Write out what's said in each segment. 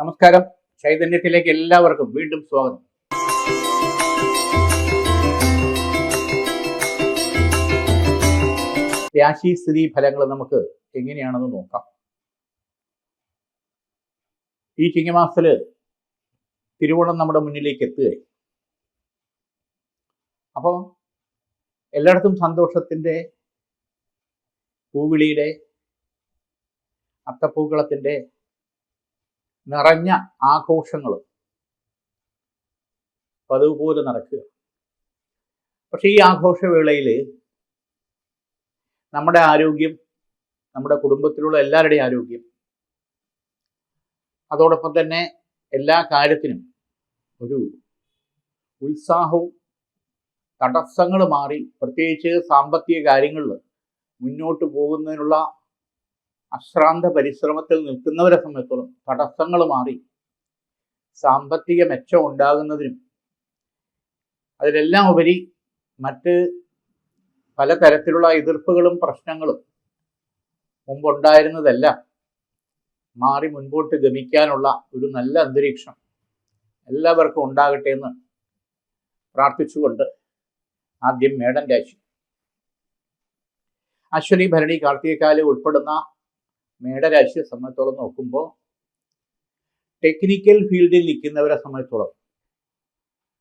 നമസ്കാരം. ചൈതന്യത്തിലേക്ക് എല്ലാവർക്കും വീണ്ടും സ്വാഗതം. രാശി സ്ഥിതി ഫലങ്ങൾ നമുക്ക് എങ്ങനെയാണെന്ന് നോക്കാം. ഈ ചിങ്ങമാസത്തിൽ തിരുവോണം നമ്മുടെ മുന്നിലേക്ക് എത്തുകയായി. അപ്പോൾ എല്ലായിടത്തും സന്തോഷത്തിന്റെ പൂവിളിയുടെ അത്തപ്പൂക്കളത്തിന്റെ നിറഞ്ഞ ആഘോഷങ്ങൾ പതിവ് പോലെ നടക്കുക. പക്ഷെ ഈ ആഘോഷവേളയിൽ നമ്മുടെ ആരോഗ്യം നമ്മുടെ കുടുംബത്തിലുള്ള എല്ലാവരുടെയും ആരോഗ്യം അതോടൊപ്പം തന്നെ എല്ലാ കാര്യത്തിനും ഒരു ഉത്സാഹവും തടസ്സങ്ങൾ മാറി പ്രത്യേകിച്ച് സാമ്പത്തിക കാര്യങ്ങളിൽ മുന്നോട്ട് പോകുന്നതിനുള്ള അശ്രാന്ത പരിശ്രമത്തിൽ നിൽക്കുന്നവരെ സംബന്ധിച്ചോളം തടസ്സങ്ങൾ മാറി. സാമ്പത്തിക മെച്ചം ഉണ്ടാകുന്നതിനും അതിലെല്ലാം ഉപരി മറ്റ് പലതരത്തിലുള്ള എതിർപ്പുകളും പ്രശ്നങ്ങളും മുമ്പുണ്ടായിരുന്നതല്ല മാറി മുൻപോട്ട് ഗമിക്കാനുള്ള ഒരു നല്ല അന്തരീക്ഷം എല്ലാവർക്കും ഉണ്ടാകട്ടെ എന്ന് പ്രാർത്ഥിച്ചുകൊണ്ട് ആദ്യം മേടൻ രാശി. അശ്വനി ഭരണി കാർത്തികക്കാൽ ഉൾപ്പെടുന്ന മേടരാശിയെ സംബന്ധിച്ചോളം നോക്കുമ്പോൾ ടെക്നിക്കൽ ഫീൽഡിൽ നിൽക്കുന്നവരെ സംബന്ധിച്ചോളം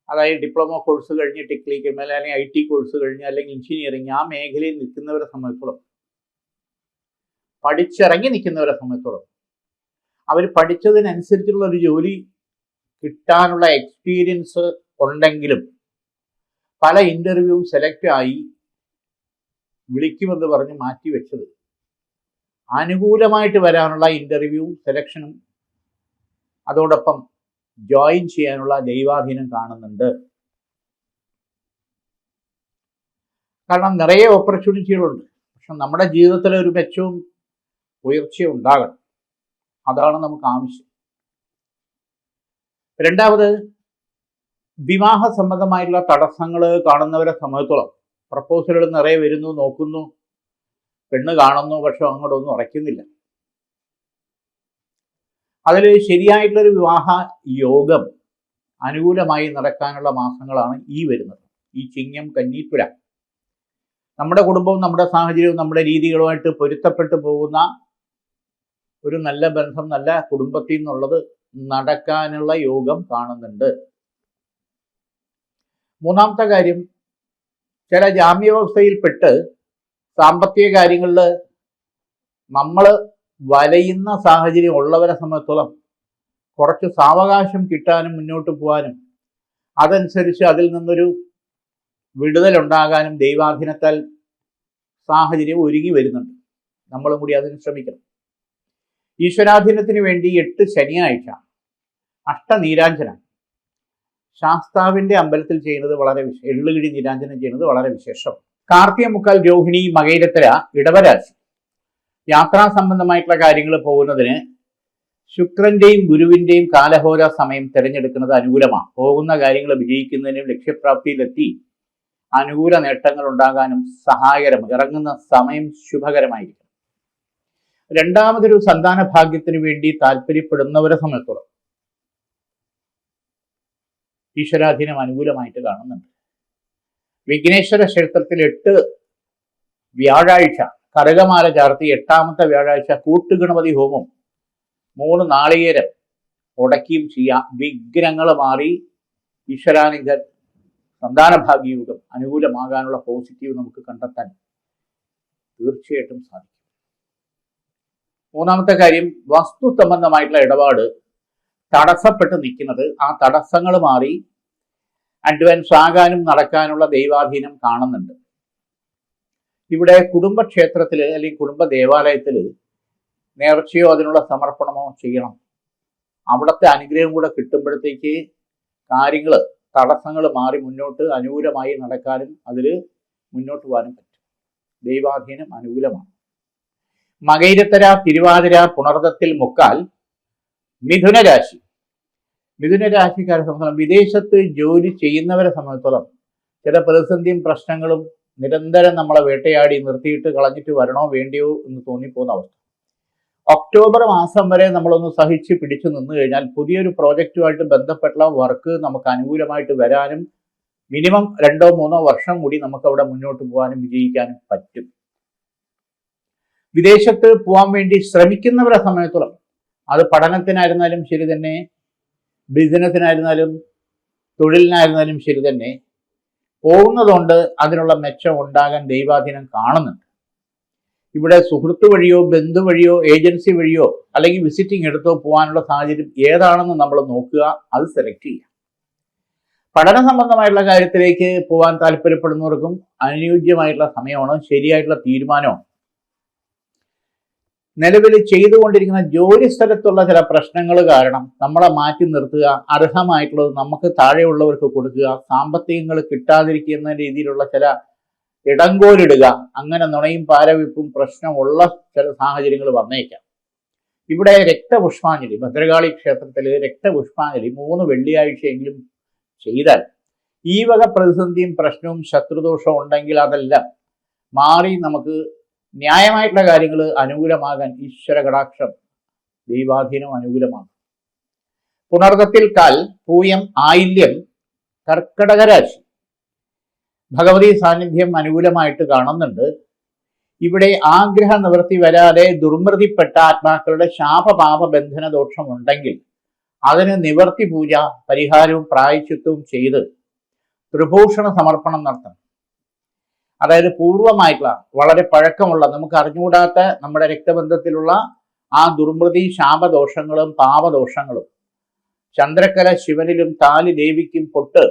അതായത് ഡിപ്ലോമ കോഴ്സ് കഴിഞ്ഞ് ടെക്നിക്കൽ അല്ലെങ്കിൽ ഐ ടി കോഴ്സ് കഴിഞ്ഞ് അല്ലെങ്കിൽ എഞ്ചിനീയറിങ് ആ മേഖലയിൽ നിൽക്കുന്നവരെ സംബന്ധിച്ചോളം പഠിച്ചിറങ്ങി നിൽക്കുന്നവരെ സംബന്ധിച്ചോളം അവർ പഠിച്ചതിനനുസരിച്ചുള്ള ഒരു ജോലി കിട്ടാനുള്ള എക്സ്പീരിയൻസ് ഉണ്ടെങ്കിലും പല ഇന്റർവ്യൂവും സെലക്ട് ആയി വിളിക്കുമെന്ന് പറഞ്ഞ് മാറ്റിവെച്ചത് അനുകൂലമായിട്ട് വരാനുള്ള ഇന്റർവ്യൂ സെലക്ഷനും അതോടൊപ്പം ജോയിൻ ചെയ്യാനുള്ള ദൈവാധീനം കാണുന്നുണ്ട്. കാരണം നിറയെ ഓപ്പർച്യൂണിറ്റികളുണ്ട് പക്ഷെ നമ്മുടെ ജീവിതത്തിൽ ഒരു മെച്ചവും ഉയർച്ചയും ഉണ്ടാകണം. അതാണ് നമുക്ക് ആവശ്യം. രണ്ടാമത് വിവാഹ സംബന്ധമായിട്ടുള്ള തടസ്സങ്ങൾ കാണുന്നവരെ സമയത്തോളം പ്രപ്പോസലുകൾ നിറയെ വരുന്നു നോക്കുന്നു. പെണ്ണ് കാണുന്നു പക്ഷെ അങ്ങോട്ടൊന്നും ഉറയ്ക്കുന്നില്ല. അതിൽ ശരിയായിട്ടുള്ളൊരു വിവാഹ യോഗം അനുകൂലമായി നടക്കാനുള്ള മാസങ്ങളാണ് ഈ വരുന്നത്. ഈ ചിങ്ങം കന്നീപ്പുര നമ്മുടെ കുടുംബവും നമ്മുടെ സാഹചര്യവും നമ്മുടെ രീതികളുമായിട്ട് പൊരുത്തപ്പെട്ടു പോകുന്ന ഒരു നല്ല ബന്ധം നല്ല കുടുംബത്തിൽ നിന്നുള്ളത് നടക്കാനുള്ള യോഗം കാണുന്നുണ്ട്. മൂന്നാമത്തെ കാര്യം ചില ജാമ്യവ്യവസ്ഥയിൽപ്പെട്ട് സാമ്പത്തിക കാര്യങ്ങളിൽ നമ്മൾ വലയുന്ന സാഹചര്യം ഉള്ളവരെ സംബന്ധിച്ചോളം കുറച്ച് സാവകാശം കിട്ടാനും മുന്നോട്ട് പോകാനും അതനുസരിച്ച് അതിൽ നിന്നൊരു വിടുതലുണ്ടാകാനും ദൈവാധീനത്താൽ സാഹചര്യം ഒരുങ്ങി വരുന്നുണ്ട്. നമ്മളും കൂടി അതിന് ശ്രമിക്കണം. ഈശ്വരാധീനത്തിന് വേണ്ടി എട്ട് ശനിയാഴ്ച അഷ്ടനീരാഞ്ജനം. ശാസ്താവിന്റെ അമ്പലത്തിൽ ചെയ്യുന്നത് വളരെ വിശ എള്ളുകിഴി നീരാഞ്ജനം ചെയ്യുന്നത് വളരെ വിശേഷം. കാർത്തിക മുക്കാൽ രോഹിണി മകയിരത്തര ഇടവരാശി യാത്രാ സംബന്ധമായിട്ടുള്ള കാര്യങ്ങൾ പോകുന്നതിന് ശുക്രന്റെയും ഗുരുവിന്റെയും കാലഹോര സമയം തിരഞ്ഞെടുക്കുന്നത് അനുകൂലമാണ്. പോകുന്ന കാര്യങ്ങൾ വിജയിക്കുന്നതിനും ലക്ഷ്യപ്രാപ്തിയിലെത്തി അനുകൂല നേട്ടങ്ങൾ ഉണ്ടാകാനും സഹായകരം ഇറങ്ങുന്ന സമയം ശുഭകരമായിരിക്കും രണ്ടാമതൊരു സന്താന ഭാഗ്യത്തിന് വേണ്ടി താല്പര്യപ്പെടുന്നവരെ സംബന്ധിച്ചോളം ഈശ്വരാധീനം അനുകൂലമായിട്ട് കാണുന്നുണ്ട്. വിഘ്നേശ്വര ക്ഷേത്രത്തിൽ എട്ട് വ്യാഴാഴ്ച കറുകമാല ചാർത്തി എട്ടാമത്തെ വ്യാഴാഴ്ച കൂട്ടുഗണപതി ഹോമം മൂന്ന് നാളികേരം ഉടക്കിയും ചെയ്യാം. വിഘ്നങ്ങൾ മാറി ഈശ്വരാനുഗ്രഹ സന്താന ഭാഗ്യയുഗം അനുകൂലമാകാനുള്ള പോസിറ്റീവ് നമുക്ക് കണ്ടെത്താൻ തീർച്ചയായിട്ടും സാധിക്കും. മൂന്നാമത്തെ കാര്യം വസ്തു സംബന്ധമായിട്ടുള്ള ഇടപാട് തടസ്സപ്പെട്ട് നിൽക്കുന്നത്. ആ തടസ്സങ്ങൾ മാറി അഡ്വാൻസ് ആകാനും നടക്കാനുള്ള ദൈവാധീനം കാണുന്നുണ്ട്. ഇവിടെ കുടുംബക്ഷേത്രത്തിൽ അല്ലെങ്കിൽ കുടുംബ ദേവാലയത്തിൽ നേർച്ചയോ അതിനുള്ള സമർപ്പണമോ ചെയ്യണം. അവിടുത്തെ അനുഗ്രഹം കൂടെ കിട്ടുമ്പോഴത്തേക്ക് കാര്യങ്ങൾ തടസ്സങ്ങൾ മാറി മുന്നോട്ട് അനുകൂലമായി നടക്കാനും അതിൽ മുന്നോട്ട് പോകാനും പറ്റും. ദൈവാധീനം അനുകൂലമാണ്. മകൈരത്തര തിരുവാതിര പുണർദത്തിൽ മുക്കാൽ മിഥുന രാശി മിഥുന രാശിക്കാരെ സംബന്ധിച്ചോളം വിദേശത്ത് ജോലി ചെയ്യുന്നവരെ സംബന്ധിച്ചോളം ചില പ്രതിസന്ധിയും പ്രശ്നങ്ങളും നിരന്തരം നമ്മളെ വേട്ടയാടി നിർത്തിയിട്ട് കളഞ്ഞിട്ട് വരണോ വേണ്ടിയോ എന്ന് തോന്നിപ്പോകുന്ന അവസ്ഥ. ഒക്ടോബർ മാസം വരെ നമ്മളൊന്ന് സഹിച്ച് പിടിച്ചു നിന്നു കഴിഞ്ഞാൽ പുതിയൊരു പ്രോജക്റ്റുമായിട്ട് ബന്ധപ്പെട്ട വർക്ക് നമുക്ക് അനുകൂലമായിട്ട് വരാനും മിനിമം രണ്ടോ മൂന്നോ വർഷം കൂടി നമുക്ക് അവിടെ മുന്നോട്ട് പോകാനും വിജയിക്കാനും പറ്റും. വിദേശത്ത് പോകാൻ വേണ്ടി ശ്രമിക്കുന്നവരെ സമയത്തോളം അത് പഠനത്തിനായിരുന്നാലും ശരി തന്നെ ബിസിനസ്സിനായിരുന്നാലും തൊഴിലിനായിരുന്നാലും ശരി തന്നെ പോകുന്നതുകൊണ്ട് അതിനുള്ള മെച്ചം ഉണ്ടാകാൻ ദൈവാധീനം കാണുന്നുണ്ട്. ഇവിടെ സുഹൃത്ത് വഴിയോ ബന്ധു വഴിയോ ഏജൻസി വഴിയോ അല്ലെങ്കിൽ വിസിറ്റിംഗ് എടുത്തോ പോകാനുള്ള സാഹചര്യം ഏതാണെന്ന് നമ്മൾ നോക്കുക അത് സെലക്ട് ചെയ്യുക. പഠന സംബന്ധമായിട്ടുള്ള കാര്യത്തിലേക്ക് പോകാൻ താല്പര്യപ്പെടുന്നവർക്കും അനുയോജ്യമായിട്ടുള്ള സമയമാണോ? ശരിയായിട്ടുള്ള തീരുമാനമാണ്? നിലവിൽ ചെയ്തുകൊണ്ടിരിക്കുന്ന ജോലി സ്ഥലത്തുള്ള ചില പ്രശ്നങ്ങൾ കാരണം നമ്മളെ മാറ്റി നിർത്തുക അർഹമായിട്ടുള്ളത് നമുക്ക് താഴെയുള്ളവർക്ക് കൊടുക്കുക സാമ്പത്തികങ്ങൾ കിട്ടാതിരിക്കുന്ന രീതിയിലുള്ള ചില ഇടങ്കോലിടുക അങ്ങനെ നുണയും പാരവിപ്പും പ്രശ്നമുള്ള ചില സാഹചര്യങ്ങൾ വന്നേക്കാം. ഇവിടെ രക്തപുഷ്പാഞ്ജലി ഭദ്രകാളി ക്ഷേത്രത്തിൽ രക്തപുഷ്പാഞ്ജലി മൂന്ന് വെള്ളിയാഴ്ചയെങ്കിലും ചെയ്താൽ ഈ വക പ്രതിസന്ധിയും പ്രശ്നവും ശത്രുദോഷവും ഉണ്ടെങ്കിൽ അതെല്ലാം മാറി നമുക്ക് ന്യായമായിട്ടുള്ള കാര്യങ്ങൾ അനുകൂലമാകാൻ ഈശ്വര കടാക്ഷം ദൈവാധീനം അനുകൂലമാണ്. പുണർഗത്തിൽ കാൽ പൂയം ആയില്യം കർക്കടക രാശി. ഭഗവതി സാന്നിധ്യം അനുകൂലമായിട്ട് കാണുന്നുണ്ട്. ഇവിടെ ആഗ്രഹ നിവൃത്തി വരാതെ ദുർമൃതിപ്പെട്ട ആത്മാക്കളുടെ ശാപപാപ ബന്ധന ദോഷം ഉണ്ടെങ്കിൽ അതിന് നിവർത്തി പൂജ പരിഹാരവും പ്രായച്ചിത്വവും ചെയ്ത് ത്രിഭൂഷണ സമർപ്പണം നടത്തണം. അതായത് പൂർവമായിട്ടുള്ള വളരെ പഴക്കമുള്ള നമുക്ക് അറിഞ്ഞുകൂടാത്ത നമ്മുടെ രക്തബന്ധത്തിലുള്ള ആ ദുർമൃതി ശാപദോഷങ്ങളും പാപദോഷങ്ങളും. ചന്ദ്രക്കല ശിവനിലും താലി ദേവിക്കും പൊട്ട്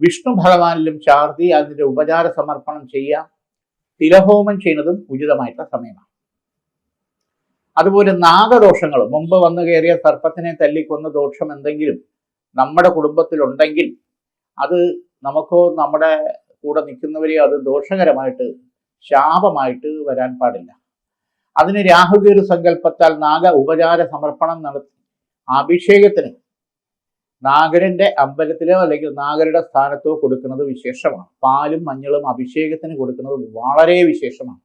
വിഷ്ണു ഭഗവാനിലും ചാർത്തി അതിന്റെ ഉപചാര സമർപ്പണം ചെയ്യാം തിലഹോമം ചെയ്യുന്നതും ഉചിതമായിട്ടുള്ള സമയമാണ്. അതുപോലെ നാഗദോഷങ്ങൾ മുമ്പ് വന്നു കയറിയ സർപ്പത്തിനെ തല്ലിക്കൊന്ന ദോഷം എന്തെങ്കിലും നമ്മുടെ കുടുംബത്തിലുണ്ടെങ്കിൽ അത് നമുക്കോ നമ്മുടെ കൂടെ നിൽക്കുന്നവരെ അത് ദോഷകരമായിട്ട് ശാപമായിട്ട് വരാൻ പാടില്ല. അതിന് രാഹുകേരു സങ്കല്പത്താൽ നാഗ ഉപചാര സമർപ്പണം നടത്തി അഭിഷേകത്തിന് നാഗരന്റെ അമ്പലത്തിലോ അല്ലെങ്കിൽ നാഗരുടെ സ്ഥാനത്തോ കൊടുക്കുന്നത് വിശേഷമാണ്. പാലും മഞ്ഞളും അഭിഷേകത്തിന് കൊടുക്കുന്നത് വളരെ വിശേഷമാണ്.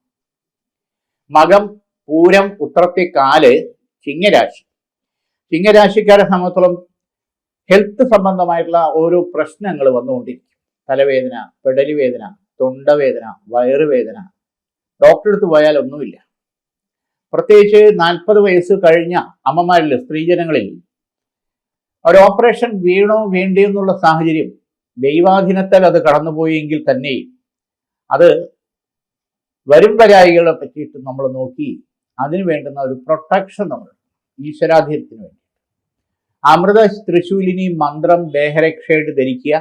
മകം പൂരം ഉത്രത്തെ കാൽ ചിങ്ങരാശി. ചിങ്ങരാശിക്കാരെ സംബന്ധിച്ചോളം ഹെൽത്ത് സംബന്ധമായിട്ടുള്ള ഓരോ പ്രശ്നങ്ങൾ വന്നുകൊണ്ടിരിക്കും. തലവേദന പെടലി വേദന തൊണ്ടവേദന വയറുവേദന. ഡോക്ടറെ അടുത്ത് പോയാൽ ഒന്നുമില്ല. പ്രത്യേകിച്ച് നാൽപ്പത് വയസ്സ് കഴിഞ്ഞ അമ്മമാരിൽ സ്ത്രീജനങ്ങളിൽ ഒരു ഓപ്പറേഷൻ വീണോ വേണ്ടിയോ എന്നുള്ള സാഹചര്യം ദൈവാധീനത്താൽ അത് കടന്നുപോയെങ്കിൽ തന്നെ അത് വരും വരായികളെ പറ്റിയിട്ട് നമ്മൾ നോക്കി അതിന് വേണ്ടുന്ന ഒരു പ്രൊട്ടക്ഷൻ നമ്മൾ ഈശ്വരാധീനത്തിന് വേണ്ടി അമൃത തൃശൂലിനി മന്ത്രം ദേഹരക്ഷയായിട്ട് ധരിക്കുക.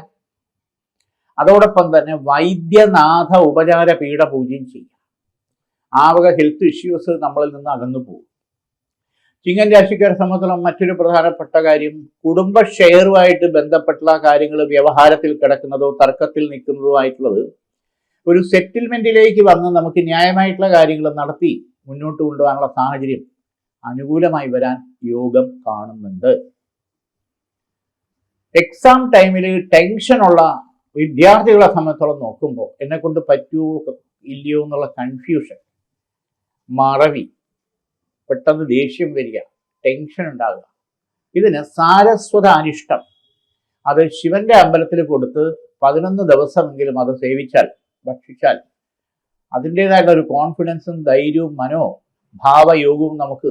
അതോടൊപ്പം തന്നെ വൈദ്യനാഥ ഉപചാര പീഠ പൂജയും ചെയ്യുക ആ വക ഹെൽത്ത് ഇഷ്യൂസ് നമ്മളിൽ നിന്ന് അകന്നു പോകും. ചിങ്ങൻ രാശിക്കാരെ സംബന്ധിച്ചിടത്തോളം മറ്റൊരു പ്രധാനപ്പെട്ട കാര്യം കുടുംബ ഷെയറുമായിട്ട് ബന്ധപ്പെട്ടുള്ള കാര്യങ്ങൾ വ്യവഹാരത്തിൽ കിടക്കുന്നതോ തർക്കത്തിൽ നിൽക്കുന്നതോ ആയിട്ടുള്ളത് ഒരു സെറ്റിൽമെന്റിലേക്ക് വന്ന് നമുക്ക് ന്യായമായിട്ടുള്ള കാര്യങ്ങൾ നടത്തി മുന്നോട്ട് കൊണ്ടുപോകാനുള്ള സാഹചര്യം അനുകൂലമായി വരാൻ യോഗം കാണുന്നുണ്ട്. എക്സാം ടൈമിൽ ടെൻഷനുള്ള വിദ്യാർത്ഥികളെ സംബന്ധിച്ചോളം നോക്കുമ്പോൾ എന്നെ കൊണ്ട് പറ്റുമോ ഇല്ലയോ എന്നുള്ള കൺഫ്യൂഷൻ മറവി പെട്ടെന്ന് ദേഷ്യം വരിക ടെൻഷൻ ഉണ്ടാകുക ഇതിന് സാരസ്വത അനിഷ്ടം. അത് ശിവന്റെ അമ്പലത്തിൽ കൊടുത്ത് പതിനൊന്ന് ദിവസമെങ്കിലും അത് സേവിച്ചാൽ ഭക്ഷിച്ചാൽ അതിന്റെതായിട്ടുള്ള ഒരു കോൺഫിഡൻസും ധൈര്യവും മനോ ഭാവയോഗവും നമുക്ക്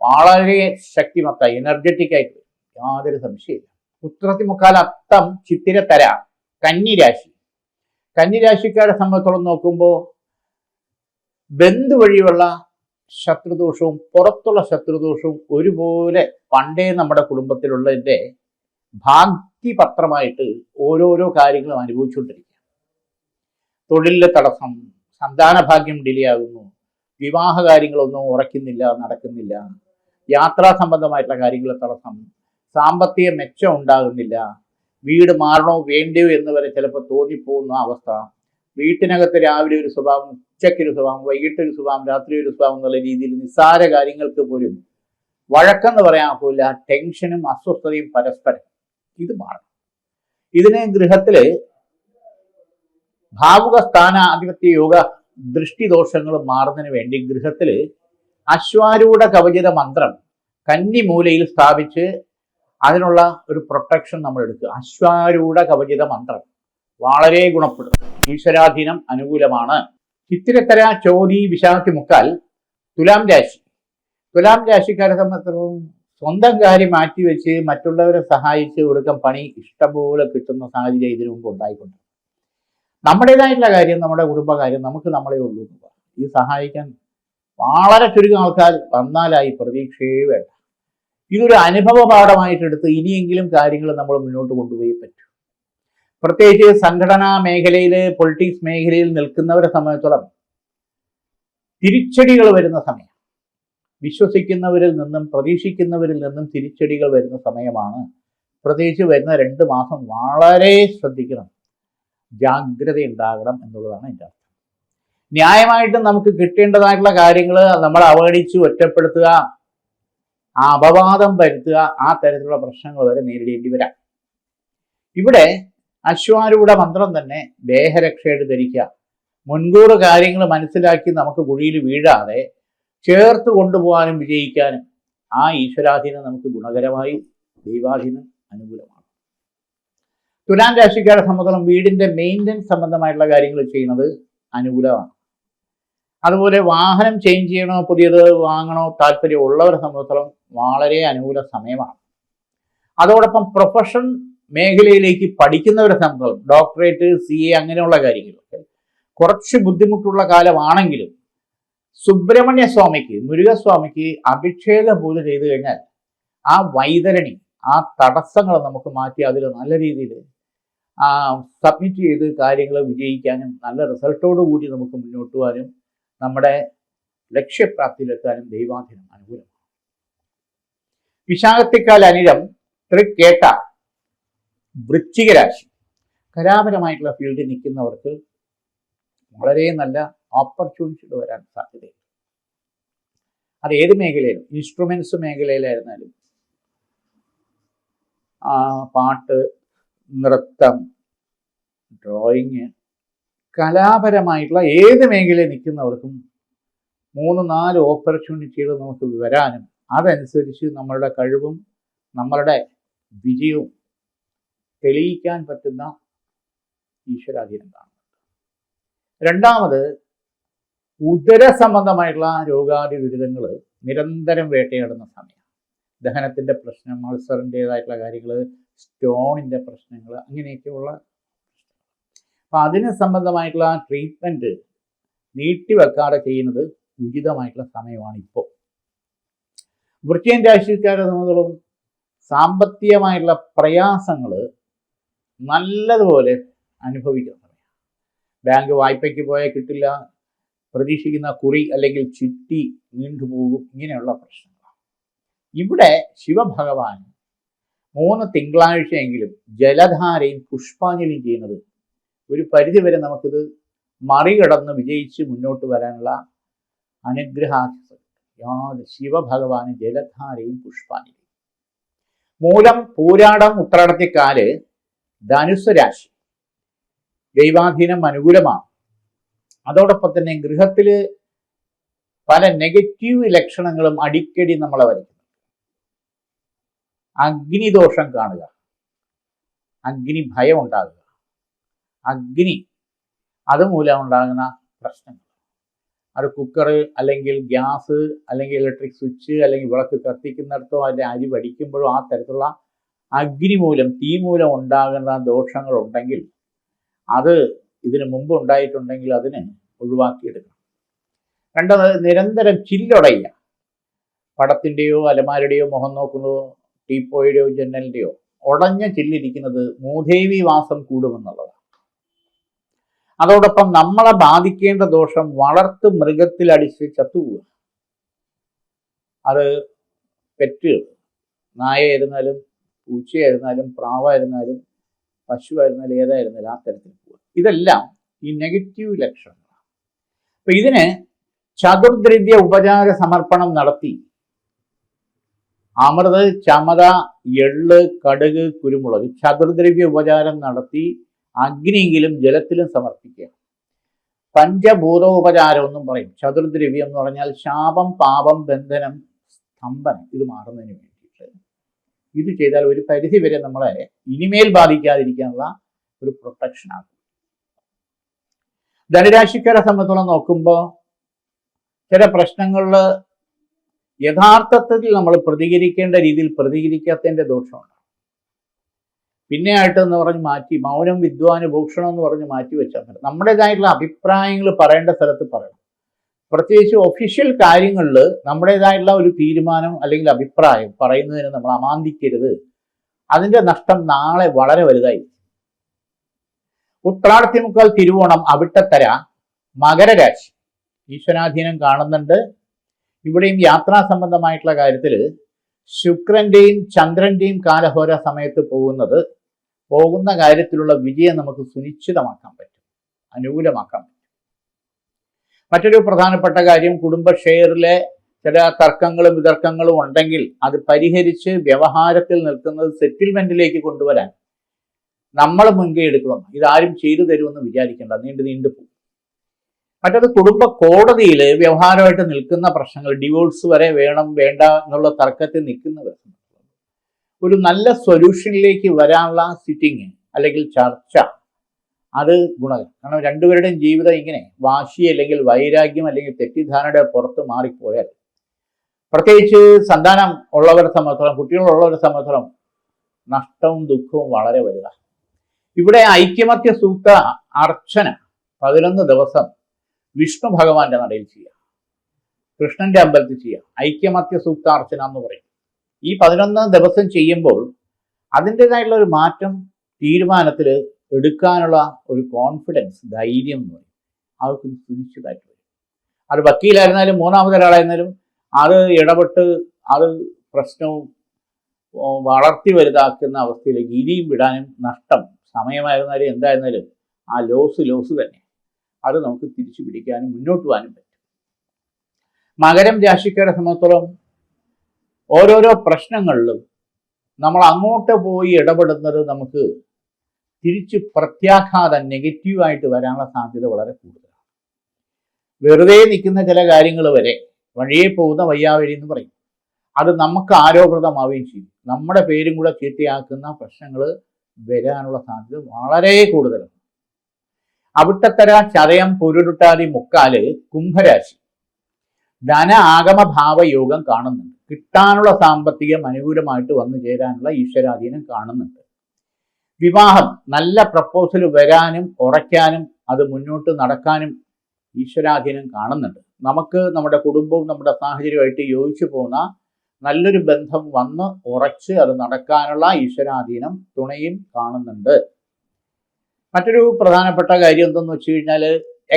വളരെ ശക്തിമത്തായി എനർജറ്റിക് ആയിട്ട് യാതൊരു സംശയമില്ല ഉത്രത്തിമുക്കാൽ അത്തം ചിത്തിരത്തര കന്നിരാശി. കന്നിരാശിക്കാരെ സംബന്ധിച്ചോളം നോക്കുമ്പോൾ ബന്ധു വഴിയുള്ള ശത്രുദോഷവും പുറത്തുള്ള ശത്രുദോഷവും ഒരുപോലെ പണ്ടേ നമ്മുടെ കുടുംബത്തിലുള്ളതിന്റെ ഭാഗ്യപത്രമായിട്ട് ഓരോരോ കാര്യങ്ങളും അനുഭവിച്ചുകൊണ്ടിരിക്കുക തൊഴിലിലെ തടസ്സം സന്താന ഭാഗ്യം ഡിലേ ആകുന്നു വിവാഹ കാര്യങ്ങളൊന്നും ഉറയ്ക്കുന്നില്ല നടക്കുന്നില്ല യാത്രാ സംബന്ധമായിട്ടുള്ള കാര്യങ്ങളെ തടസ്സം സാമ്പത്തിക മെച്ചം ഉണ്ടാകുന്നില്ല വീട് മാറണോ വേണ്ടയോ എന്ന് വരെ ചിലപ്പോൾ തോന്നിപ്പോകുന്ന അവസ്ഥ. വീട്ടിനകത്ത് രാവിലെ ഒരു സ്വഭാവം ഉച്ചയ്ക്ക് ഒരു സ്വഭാവം വൈകിട്ട് ഒരു സ്വഭാവം രാത്രി ഒരു സ്വഭാവം എന്നുള്ള രീതിയിൽ നിസ്സാര കാര്യങ്ങൾക്ക് പോലും വഴക്കെന്ന് പറയാൻ പോല ടെൻഷനും അസ്വസ്ഥതയും പരസ്പരം. ഇത് മാറണം. ഇതിന് ഗൃഹത്തിൽ ഭാവുക സ്ഥാനാധിപത്യ യോഗ ദൃഷ്ടിദോഷങ്ങൾ മാറുന്നതിന് വേണ്ടി ഗൃഹത്തിൽ അശ്വാരൂഢ കവചിത മന്ത്രം കന്നിമൂലയിൽ സ്ഥാപിച്ച് അതിനുള്ള ഒരു പ്രൊട്ടക്ഷൻ നമ്മൾ എടുക്കുക അശ്വാരൂഢ കവചിത മന്ത്രം. വളരെ ഗുണപ്പെടും. ഈശ്വരാധീനം അനുകൂലമാണ്. ചിത്തിരത്തര ചോതി വിശാഖി മുക്കാൽ തുലാം രാശി. തുലാം രാശിക്കാരെ സംബന്ധിച്ചിടത്തോളം സ്വന്തം കാര്യം മാറ്റിവെച്ച് മറ്റുള്ളവരെ സഹായിച്ച് കൊടുക്കാൻ പണി ഇഷ്ടംപോലെ കിട്ടുന്ന സാഹചര്യം ഇതിനു മുമ്പ് ഉണ്ടായിക്കൊണ്ട് നമ്മുടേതായിട്ടുള്ള കാര്യം നമ്മുടെ കുടുംബകാര്യം നമുക്ക് നമ്മളെ ഉള്ളൂ. ഈ സഹായിക്കാൻ വളരെ ചുരുക്കം ആൾക്കാർ വന്നാലായി പ്രതീക്ഷയേ വേണ്ട. ഇതൊരു അനുഭവ പാഠമായിട്ടെടുത്ത് ഇനിയെങ്കിലും കാര്യങ്ങൾ നമ്മൾ മുന്നോട്ട് കൊണ്ടുപോയി പറ്റും. പ്രത്യേകിച്ച് സംഘടനാ മേഖലയിൽ പൊളിറ്റിക്സ് മേഖലയിൽ നിൽക്കുന്നവരെ സംബന്ധിച്ചോളം തിരിച്ചടികൾ വരുന്ന സമയം. വിശ്വസിക്കുന്നവരിൽ നിന്നും പ്രതീക്ഷിക്കുന്നവരിൽ നിന്നും തിരിച്ചടികൾ വരുന്ന സമയമാണ്. പ്രത്യേകിച്ച് വരുന്ന രണ്ട് മാസം വളരെ ശ്രദ്ധിക്കണം. ജാഗ്രത ഉണ്ടാകണം എന്നുള്ളതാണ് എന്റെ അർത്ഥം. ന്യായമായിട്ടും നമുക്ക് കിട്ടേണ്ടതായിട്ടുള്ള കാര്യങ്ങൾ നമ്മൾ അവഗണിച്ച് ഒറ്റപ്പെടുത്തുക ആ അപവാദം വരുത്തുക ആ തരത്തിലുള്ള പ്രശ്നങ്ങൾ വരെ നേരിടേണ്ടി വരാം. ഇവിടെ അശ്വാരൂഢ മന്ത്രം തന്നെ ദേഹരക്ഷയുടെ ധരിക്കുക. മുൻകൂർ കാര്യങ്ങൾ മനസ്സിലാക്കി നമുക്ക് കുഴിയിൽ വീഴാതെ ചേർത്ത് കൊണ്ടുപോകാനും വിജയിക്കാനും ആ ഈശ്വരാധീനം നമുക്ക് ഗുണകരമായി ദൈവാധീനം അനുകൂലമാണ് തുലാം രാശിക്കാരെ സംബന്ധം വീടിന്റെ മെയിന്റനൻസ് സംബന്ധമായിട്ടുള്ള കാര്യങ്ങൾ ചെയ്യുന്നത് അനുകൂലമാണ്. അതുപോലെ വാഹനം ചേഞ്ച് ചെയ്യണോ പുതിയത് വാങ്ങണോ താല്പര്യം ഉള്ളവരെ സംബന്ധിച്ചിടത്തോളം വളരെ അനുകൂല സമയമാണ്. അതോടൊപ്പം പ്രൊഫഷൻ മേഖലയിലേക്ക് പഠിക്കുന്നവരെ സംബന്ധം ഡോക്ടറേറ്റ് സി എ അങ്ങനെയുള്ള കാര്യങ്ങളൊക്കെ. കുറച്ച് ബുദ്ധിമുട്ടുള്ള കാലമാണെങ്കിലും സുബ്രഹ്മണ്യ സ്വാമിക്ക് മുരുകസ്വാമിക്ക് അഭിഷേക പൂജ ചെയ്തു കഴിഞ്ഞാൽ ആ വൈതരണി ആ തടസ്സങ്ങൾ നമുക്ക് മാറ്റി അതിൽ നല്ല രീതിയിൽ സബ്മിറ്റ് ചെയ്ത് കാര്യങ്ങൾ വിജയിക്കാനും നല്ല റിസൾട്ടോടു കൂടി നമുക്ക് മുന്നോട്ട് പോകാനും നമ്മുടെ ലക്ഷ്യപ്രാപ്തിയിലെത്താനും ദൈവാധീനം അനുകൂലമാണ് വിശാഖത്തിക്കാൽ അനിരം തൃക്കേട്ട വൃശ്ചിക രാശി കലാപരമായിട്ടുള്ള ഫീൽഡിൽ നിൽക്കുന്നവർക്ക് വളരെ നല്ല ഓപ്പർച്യൂണിറ്റികൾ വരാൻ സാധ്യതയുണ്ട്. അത് ഏത് മേഖലയിലും ഇൻസ്ട്രുമെന്റ്സ് മേഖലയിലായിരുന്നാലും പാട്ട് നൃത്തം ഡ്രോയിങ് കലാപരമായിട്ടുള്ള ഏത് മേഖലയിൽ നിൽക്കുന്നവർക്കും മൂന്ന് നാല് ഓപ്പർച്യൂണിറ്റികൾ നമുക്ക് വരാനും അതനുസരിച്ച് നമ്മളുടെ കഴിവും നമ്മളുടെ വിജയവും തെളിയിക്കാൻ പറ്റുന്ന ഈശ്വരാധീനം കാണുന്നുണ്ട്. രണ്ടാമത് ഉദര സംബന്ധമായിട്ടുള്ള രോഗാദി ദുരിതങ്ങൾ നിരന്തരം വേട്ടയാടുന്ന സമയം. ദഹനത്തിന്റെ പ്രശ്നം അൾസറിന്റെതായിട്ടുള്ള കാര്യങ്ങൾ സ്റ്റോണിന്റെ പ്രശ്നങ്ങൾ അങ്ങനെയൊക്കെയുള്ള അപ്പം അതിന് സംബന്ധമായിട്ടുള്ള ട്രീറ്റ്മെന്റ് നീട്ടിവെക്കാതെ ചെയ്യുന്നത് ഉചിതമായിട്ടുള്ള സമയമാണ് ഇപ്പോൾ. വൃത്തിയൻ രാശിക്കാരെ സംബന്ധിച്ചോളം സാമ്പത്തികമായിട്ടുള്ള പ്രയാസങ്ങൾ നല്ലതുപോലെ അനുഭവിക്കണം ബാങ്ക് വായ്പയ്ക്ക് പോയാൽ കിട്ടില്ല പ്രതീക്ഷിക്കുന്ന കുറി അല്ലെങ്കിൽ ചിട്ടി നീണ്ടുപോകും ഇങ്ങനെയുള്ള പ്രശ്നങ്ങളാണ്. ഇവിടെ ശിവഭഗവാൻ മൂന്ന് തിങ്കളാഴ്ചയെങ്കിലും ജലധാരയും പുഷ്പാഞ്ജലിയും ചെയ്യുന്നത് ഒരു പരിധിവരെ നമുക്കിത് മറികടന്ന് വിജയിച്ച് മുന്നോട്ട് വരാനുള്ള അനുഗ്രഹാശിസം യാതൊരു ശിവഭഗവാന് ജലധാരയും പുഷ്പാഞ്ജലി. മൂലം പൂരാടം ഉത്രാടത്തിക്കാൽ ധനുസ് രാശി. ദൈവാധീനം അനുകൂലമാണ്. അതോടൊപ്പം തന്നെ ഗൃഹത്തിൽ പല നെഗറ്റീവ് ലക്ഷണങ്ങളും അടിക്കടി നമ്മളെ വരയ്ക്കുന്നു. അഗ്നിദോഷം കാണുക. അഗ്നി ഭയം ഉണ്ടാകുക. അഗ്നി അതുമൂലം ഉണ്ടാകുന്ന പ്രശ്നങ്ങൾ. അത് കുക്കർ അല്ലെങ്കിൽ ഗ്യാസ് അല്ലെങ്കിൽ ഇലക്ട്രിക് സ്വിച്ച് അല്ലെങ്കിൽ വിളക്ക് കത്തിക്കുന്നിടത്തോ അതിന്റെ അരി വടിക്കുമ്പോഴോ ആ തരത്തിലുള്ള അഗ്നി മൂലം തീ മൂലം ഉണ്ടാകുന്ന ദോഷങ്ങൾ ഉണ്ടെങ്കിൽ അത് ഇതിനു മുമ്പ് ഉണ്ടായിട്ടുണ്ടെങ്കിൽ അതിനെ ഒഴിവാക്കിയെടുക്കണം. രണ്ടത് നിരന്തരം ചില്ലൊടയില്ല പടത്തിന്റെയോ അലമാരുടെയോ മുഖം നോക്കുന്നതോ ടീപ്പോയുടെയോ ജനലിന്റെയോ. ഉടഞ്ഞ ചില്ലിരിക്കുന്നത് മൂദേവി വാസം കൂടുമെന്നുള്ളതാണ്. അതോടൊപ്പം നമ്മളെ ബാധിക്കേണ്ട ദോഷം വളർത്ത് മൃഗത്തിൽ അടിച്ച് ചത്തുപോവുക. അത് പെറ്റുകൾ നായയായിരുന്നാലും പൂച്ചയായിരുന്നാലും പ്രാവായിരുന്നാലും പശുവായിരുന്നാലും ഏതായിരുന്നാലും ആ തരത്തിൽ പോവുക. ഇതെല്ലാം ഈ നെഗറ്റീവ് ലക്ഷണങ്ങളാണ്. അപ്പൊ ഇതിന് ചതുർദ്രവ്യ ഉപചാര സമർപ്പണം നടത്തി. അമൃത് ചമത എൾ കടുക് കുരുമുളക് ചതുർദ്രവ്യ ഉപചാരം നടത്തി അഗ്നിയെങ്കിലും ജലത്തിലും സമർപ്പിക്കുക. പഞ്ചഭൂതോപചാരം എന്നും പറയും. ചതുർദ്രവ്യം എന്ന് പറഞ്ഞാൽ ശാപം പാപം ബന്ധനം സ്തംഭനം. ഇത് മാറുന്നതിന് വേണ്ടിയിട്ട്. ഇത് ചെയ്താൽ ഒരു പരിധി വരെ നമ്മളെ ഇനിമേൽ ബാധിക്കാതിരിക്കാനുള്ള ഒരു പ്രൊട്ടക്ഷൻ ആകും. ധനുരാശിക്കാരെ സംബന്ധിച്ചോളം നോക്കുമ്പോൾ ചില പ്രശ്നങ്ങളിൽ യഥാർത്ഥത്തിൽ നമ്മൾ പ്രതികരിക്കേണ്ട രീതിയിൽ പ്രതികരിക്കാത്തതിന്റെ ദോഷമുണ്ട്. പിന്നെ ആയിട്ട് എന്ന് പറഞ്ഞ് മാറ്റി മൗനം വിദ്വാന് ഭൂഷണം എന്ന് പറഞ്ഞ് മാറ്റി വെച്ചാൽ മതി. നമ്മുടേതായിട്ടുള്ള അഭിപ്രായങ്ങൾ പറയേണ്ട സ്ഥലത്ത് പറയണം. പ്രത്യേകിച്ച് ഒഫീഷ്യൽ കാര്യങ്ങളിൽ നമ്മുടേതായിട്ടുള്ള ഒരു തീരുമാനം അല്ലെങ്കിൽ അഭിപ്രായം പറയുന്നതിന് നമ്മൾ അമാന്തിക്കരുത്. അതിന്റെ നഷ്ടം നാളെ വളരെ വലുതായി ഉത്രാടത്തിമുക്കാൽ തിരുവോണം അവിട്ടത്തര മകരരാശി. ഈശ്വരാധീനം കാണുന്നുണ്ട്. ഇവിടെയും യാത്രാ സംബന്ധമായിട്ടുള്ള കാര്യത്തിൽ ശുക്രന്റെയും ചന്ദ്രന്റെയും കാലഹോര സമയത്ത് പോകുന്നത് പോകുന്ന കാര്യത്തിലുള്ള വിജയം നമുക്ക് സുനിശ്ചിതമാക്കാൻ പറ്റും. അനുകൂലമാക്കാൻ പറ്റും. മറ്റൊരു പ്രധാനപ്പെട്ട കാര്യം കുടുംബ ഷെയറിലെ ചില തർക്കങ്ങളും വിതർക്കങ്ങളും ഉണ്ടെങ്കിൽ അത് പരിഹരിച്ച് വ്യവഹാരത്തിൽ നിൽക്കുന്നത് സെറ്റിൽമെന്റിലേക്ക് കൊണ്ടുവരാൻ നമ്മൾ മുൻകൈ എടുക്കണം. ഇതാരും ചെയ്തു തരുമെന്ന് വിചാരിക്കേണ്ട. നീണ്ടു നീണ്ടു പോകും. മറ്റത് കുടുംബ കോടതിയിൽ വ്യവഹാരമായിട്ട് നിൽക്കുന്ന പ്രശ്നങ്ങൾ ഡിവോഴ്സ് വരെ വേണം വേണ്ട എന്നുള്ള തർക്കത്തിൽ നിൽക്കുന്നവർ ഒരു നല്ല സൊല്യൂഷനിലേക്ക് വരാനുള്ള സിറ്റിങ് അല്ലെങ്കിൽ ചർച്ച. അത് ഗുണകരം. കാരണം രണ്ടുപേരുടെയും ജീവിതം ഇങ്ങനെ വാശി അല്ലെങ്കിൽ വൈരാഗ്യം അല്ലെങ്കിൽ തെറ്റിദ്ധാരണയുടെ പുറത്ത് മാറിപ്പോയാൽ. പ്രത്യേകിച്ച് സന്താനം ഉള്ളവരെ സംബന്ധിച്ചിടത്തോളം കുട്ടികളുള്ളവരെ സംബന്ധിച്ചിടത്തോളം നഷ്ടവും ദുഃഖവും വളരെ വലുതാണ് ഇവിടെ ഐക്യമത്യ സൂക്ത അർച്ചന പതിനൊന്ന് ദിവസം വിഷ്ണു ഭഗവാന്റെ നടയിൽ ചെയ്യുക. കൃഷ്ണന്റെ അമ്പലത്തിൽ ചെയ്യുക. ഐക്യമത്യ സൂക്ത അർച്ചന എന്ന് പറയും. ഈ പതിനൊന്നാം ദിവസം ചെയ്യുമ്പോൾ അതിന്റെതായിട്ടുള്ള ഒരു മാറ്റം തീരുമാനത്തിൽ എടുക്കാനുള്ള ഒരു കോൺഫിഡൻസ് ധൈര്യം എന്ന് പറയും. അവർക്ക് സുനിശ്ചിതമായിട്ട് വരും. അത് വക്കീലായിരുന്നാലും മൂന്നാമതൊരാളായിരുന്നാലും അത് ഇടപെട്ട് അത് പ്രശ്നവും വളർത്തി വലുതാക്കുന്ന അവസ്ഥയിലേക്ക് ഇനിയും വിടാനും നഷ്ടം സമയമായിരുന്നാലും എന്തായിരുന്നാലും ആ ലോസ് ലോസ് തന്നെ. അത് നമുക്ക് തിരിച്ചു പിടിക്കാനും മുന്നോട്ട് പോകാനും പറ്റും. മകരം രാശിക്കാരെ സംബന്ധിച്ചോളം ഓരോരോ പ്രശ്നങ്ങളിലും നമ്മൾ അങ്ങോട്ട് പോയി ഇടപെടുന്നത് നമുക്ക് തിരിച്ച് പ്രത്യാഘാതം നെഗറ്റീവായിട്ട് വരാനുള്ള സാധ്യത വളരെ കൂടുതലാണ്. വെറുതെ നിൽക്കുന്ന ചില കാര്യങ്ങൾ വരെ വഴിയെ പോകുന്ന വയ്യാവഴി എന്ന് പറയും. അത് നമുക്ക് ആരോപണമാവുകയും ചെയ്യും. നമ്മുടെ പേരും കൂടെ ചീത്തയാക്കുന്ന പ്രശ്നങ്ങൾ വരാനുള്ള സാധ്യത വളരെ കൂടുതലാണ്. അവിട്ടത്തര ചതയം പൊരുരുട്ടാതി മുക്കാൽ കുംഭരാശി. ധന ആഗമ ഭാവയോഗം കാണുന്നുണ്ട്. കിട്ടാനുള്ള സാമ്പത്തികം അനുകൂലമായിട്ട് വന്നു ചേരാനുള്ള ഈശ്വരാധീനം കാണുന്നുണ്ട്. വിവാഹം നല്ല പ്രപ്പോസൽ വരാനും ഉറയ്ക്കാനും അത് മുന്നോട്ട് നടക്കാനും ഈശ്വരാധീനം കാണുന്നുണ്ട്. നമുക്ക് നമ്മുടെ കുടുംബവും നമ്മുടെ സാഹചര്യമായിട്ട് യോജിച്ചു പോകുന്ന നല്ലൊരു ബന്ധം വന്ന് ഉറച്ച് അത് നടക്കാനുള്ള ഈശ്വരാധീനം തുണയും കാണുന്നുണ്ട്. മറ്റൊരു പ്രധാനപ്പെട്ട കാര്യം എന്തെന്ന് വെച്ച് കഴിഞ്ഞാൽ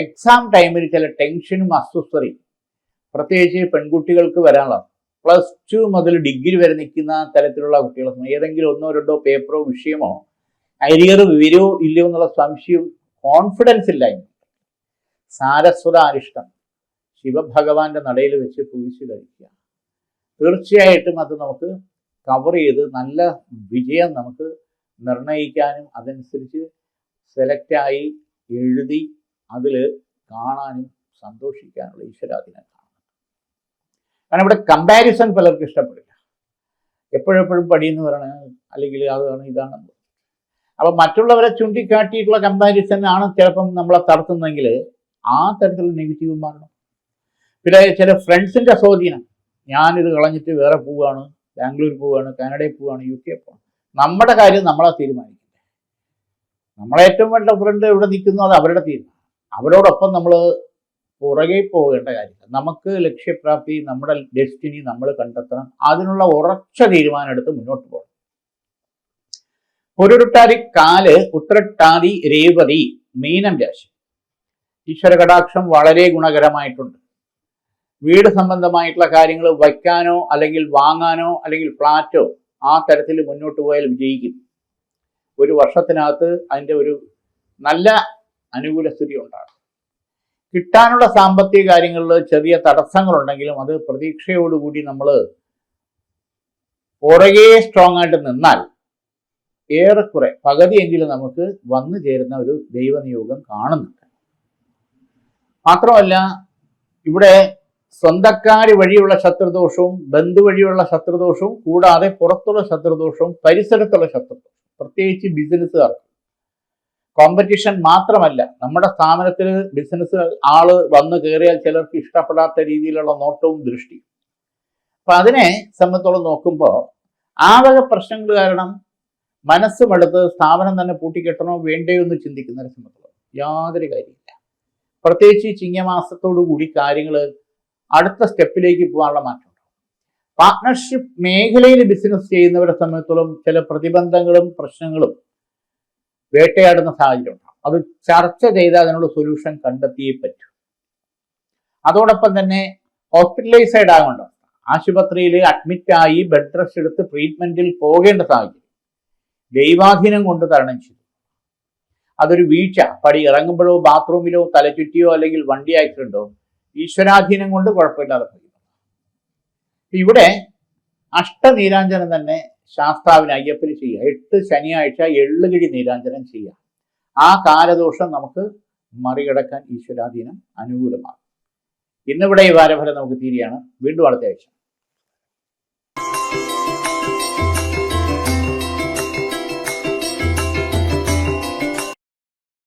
എക്സാം ടൈമിൽ ചില ടെൻഷനും അസ്വസ്ഥതയും പ്രത്യേകിച്ച് പെൺകുട്ടികൾക്ക് വരാനുള്ള പ്ലസ് ടു മുതൽ ഡിഗ്രി വരെ നിൽക്കുന്ന തരത്തിലുള്ള കുട്ടികൾ ഏതെങ്കിലും ഒന്നോ രണ്ടോ പേപ്പറോ വിഷയമോ അരിയർ വിവരോ ഇല്ലയോ എന്നുള്ള സംശയവും കോൺഫിഡൻസ് ഇല്ലായ്മ സാരസ്വത അരിഷ്ടം ശിവഭഗവാന്റെ നടയിൽ വെച്ച് പൂവിച്ച് കഴിക്കുക. തീർച്ചയായിട്ടും അത് നമുക്ക് കവർ ചെയ്ത് നല്ല വിജയം നമുക്ക് നിർണയിക്കാനും അതനുസരിച്ച് സെലക്റ്റായി എഴുതി അതിൽ കാണാനും സന്തോഷിക്കാനുള്ള ഈശ്വരാധീനം കാരണം ഇവിടെ കമ്പാരിസൺ പലർക്കും ഇഷ്ടപ്പെടില്ല. എപ്പോഴെപ്പോഴും പടിയെന്ന് പറയണത് അല്ലെങ്കിൽ അതാണ് ഇതാണ്. അപ്പൊ മറ്റുള്ളവരെ ചൂണ്ടിക്കാട്ടിയിട്ടുള്ള കമ്പാരിസൺ ആണ് ചിലപ്പം നമ്മളെ തടത്തുന്നതെങ്കിൽ ആ തരത്തിലുള്ള നെഗറ്റീവ് മാറണം. പിന്നെ ചില ഫ്രണ്ട്സിന്റെ സ്വാധീനം. ഞാനിത് കളഞ്ഞിട്ട് വേറെ പോവുകയാണ് ബാംഗ്ലൂർ പോവുകയാണ് കാനഡയിൽ പോവുകയാണ് യു കെ പോവാണ് നമ്മുടെ കാര്യം നമ്മളെ തീരുമാനിക്കുന്നത് നമ്മളെ ഏറ്റവും വേണ്ട ഫ്രണ്ട് എവിടെ നിൽക്കുന്നു അത് അവരുടെ തീരുമാനം. അവരോടൊപ്പം നമ്മൾ പുറകെ പോകേണ്ട കാര്യമില്ല. നമുക്ക് ലക്ഷ്യപ്രാപ്തി നമ്മുടെ ഡെസ്റ്റിനി നമ്മൾ കണ്ടെത്തണം. അതിനുള്ള ഉറച്ച തീരുമാനം എടുത്ത് മുന്നോട്ട് പോകണം. പൊരുരുട്ടാതി കാൽ ഉത്രട്ടാതി രേവതി മീനം രാശി. ഈശ്വര കടാക്ഷം വളരെ ഗുണകരമായിട്ടുണ്ട്. വീട് സംബന്ധമായിട്ടുള്ള കാര്യങ്ങൾ വയ്ക്കാനോ അല്ലെങ്കിൽ വാങ്ങാനോ അല്ലെങ്കിൽ ഫ്ലാറ്റോ ആ തരത്തിൽ മുന്നോട്ട് പോയാൽ വിജയിക്കും. ഒരു വർഷത്തിനകത്ത് അതിന്റെ ഒരു നല്ല അനുകൂല സ്ഥിതി ഉണ്ടാകും. കിട്ടാനുള്ള സാമ്പത്തിക കാര്യങ്ങളിൽ ചെറിയ തടസ്സങ്ങളുണ്ടെങ്കിലും അത് പ്രതീക്ഷയോടുകൂടി നമ്മൾ പുറകെ സ്ട്രോങ് ആയിട്ട് നിന്നാൽ ഏറെക്കുറെ പകുതിയെങ്കിലും നമുക്ക് വന്നു ചേരുന്ന ഒരു ദൈവനിയോഗം കാണുന്നുണ്ട്. മാത്രമല്ല ഇവിടെ സ്വന്തക്കാർ വഴിയുള്ള ശത്രുദോഷവും ബന്ധു വഴിയുള്ള ശത്രുദോഷവും കൂടാതെ പുറത്തുള്ള ശത്രുദോഷവും പരിസരത്തുള്ള ശത്രുദോഷവും പ്രത്യേകിച്ച് ബിസിനസ്സുകാർക്ക് കോമ്പറ്റീഷൻ മാത്രമല്ല നമ്മുടെ സ്ഥാപനത്തിൽ ബിസിനസ് ആൾ വന്ന് കയറിയാൽ ചിലർക്ക് ഇഷ്ടപ്പെടാത്ത രീതിയിലുള്ള നോട്ടവും ദൃഷ്ടിയും അപ്പൊ അതിനെ സംബന്ധിച്ചോളം നോക്കുമ്പോൾ ആ വക പ്രശ്നങ്ങൾ കാരണം മനസ്സ് മനസ്സുമെടുത്ത് സ്ഥാപനം തന്നെ പൂട്ടിക്കെട്ടണോ വേണ്ടേ എന്ന് ചിന്തിക്കുന്നതിനെ സംബന്ധിച്ചോളം യാതൊരു കാര്യമില്ല പ്രത്യേകിച്ച് ഈ കൂടി കാര്യങ്ങൾ അടുത്ത സ്റ്റെപ്പിലേക്ക് പോകാനുള്ള മാറ്റം പാർട്ട്ണർഷിപ്പ് മേഖലയിൽ ബിസിനസ് ചെയ്യുന്നവരെ സംബന്ധിച്ചോളം ചില പ്രതിബന്ധങ്ങളും പ്രശ്നങ്ങളും വേട്ടയാടുന്ന സാഹചര്യം ഉണ്ടാകും അത് ചർച്ച ചെയ്ത് അതിനുള്ള സൊല്യൂഷൻ കണ്ടെത്തിയേ പറ്റൂ. അതോടൊപ്പം തന്നെ ഹോസ്പിറ്റലൈസൈഡ് ആകേണ്ട ആശുപത്രിയിൽ അഡ്മിറ്റായി ബെഡ് റെസ്റ്റ് എടുത്ത് ട്രീറ്റ്മെന്റിൽ പോകേണ്ട സാഹചര്യം. ദൈവാധീനം കൊണ്ട് തരണം ചെയ്തു. അതൊരു വീഴ്ച. പടി ഇറങ്ങുമ്പോഴോ ബാത്റൂമിലോ തലചുറ്റിയോ അല്ലെങ്കിൽ വണ്ടി ആക്സിഡന്റോ ഈശ്വരാധീനം കൊണ്ട് കുഴപ്പമില്ലാതെ പോയി. ഇവിടെ അഷ്ടനീരാഞ്ജനം തന്നെ ശാസ്താവിന് അയ്യപ്പന് ചെയ്യുക. എട്ട് ശനിയാഴ്ച എള്ളുകിഴി നീരാഞ്ജനം ചെയ്യുക. ആ കാലദോഷം നമുക്ക് മറികടക്കാൻ ഈശ്വരാധീനം അനുകൂലമാണ് ഇന്നിവിടെ ഈ വാരഫലം നമുക്ക് തീരുകയാണ്. വീണ്ടും അടുത്ത ആഴ്ച.